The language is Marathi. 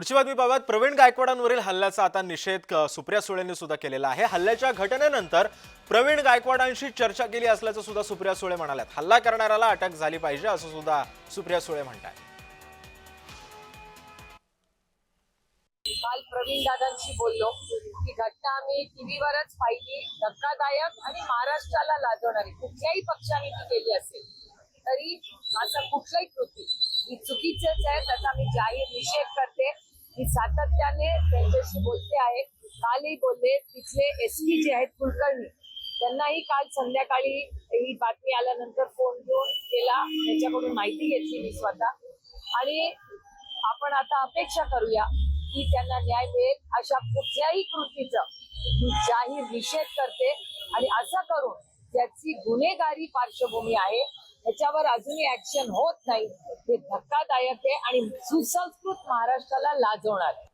पुढची बातमी पाहूयात. प्रवीण गायकवाडांवरील हल्ल्याचा आता निषेध सुप्रिया सुळेंनी सुद्धा केलेला आहे. हल्ल्याच्या घटनेनंतर प्रवीण गायकवाडांशी चर्चा केली असल्याचं सुद्धा सुप्रिया सुळे म्हणाल्यात. हल्ला करणाऱ्याला अटक झाली पाहिजे असं सुद्धा सुप्रिया सुळे म्हणतात काल प्रवीण दादांशी बोललो. की घटना आम्ही टीव्हीवरच पाहिली. धक्कादायक आणि महाराष्ट्राला लाजवणारी. कुठल्याही पक्षाने ती केली असेल तरी असं कुठलंही कृती ही चुकीचंच आहे. त्याचा आम्ही जाहीर निषेध मी सातत्याने त्यांच्याशी बोलते आहे कालही बोलले तिथले एस पी जे आहेत कुलकर्णी त्यांनाही काल संध्याकाळी ही बातमी आल्यानंतर फोन घेऊन केला. त्याच्याकडून माहिती घेतली मी स्वतः. आणि आपण आता अपेक्षा करूया की त्यांना न्याय मिळेल अशा कुठल्याही कृतीचं मी जाहीर निषेध करते. आणि असं करून ज्याची गुन्हेगारी पार्श्वभूमी आहे. त्याच्यावर अजूनही ऍक्शन होत नाही. हे धक्कादायक आहे आणि सुसंस्कृत महाराष्ट्राला लाजवणार आहे.